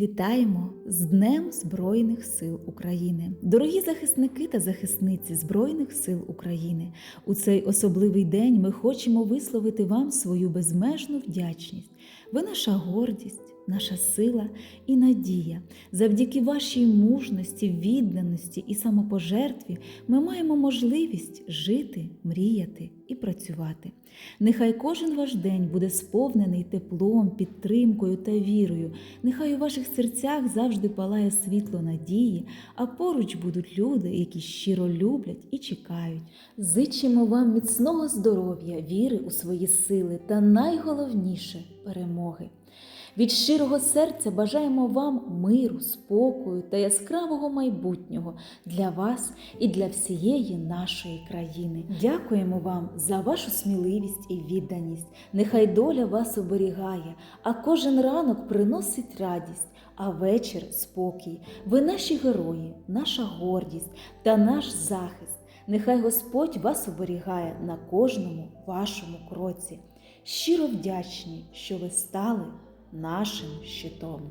Вітаємо з Днем Збройних сил України, дорогі захисники та захисниці Збройних сил України. У цей особливий день ми хочемо висловити вам свою безмежну вдячність. Ви наша гордість, наша сила і надія. Завдяки вашій мужності, відданості і самопожертві ми маємо можливість жити, мріяти і працювати. Нехай кожен ваш день буде сповнений теплом, підтримкою та вірою. Нехай у ваших серцях завжди палає світло надії, а поруч будуть люди, які щиро люблять і чекають. Зичимо вам міцного здоров'я, віри у свої сили та найголовніше перемоги. Від щирого серця бажаємо вам миру, спокою та яскравого майбутнього для вас і для всієї нашої країни. Дякуємо вам за вашу сміливість і відданість. Нехай доля вас оберігає, а кожен ранок приносить радість, а вечір спокій. Ви наші герої, наша гордість та наш захист. Нехай Господь вас оберігає на кожному вашому кроці. Щиро вдячні, що ви стали нашим щитом.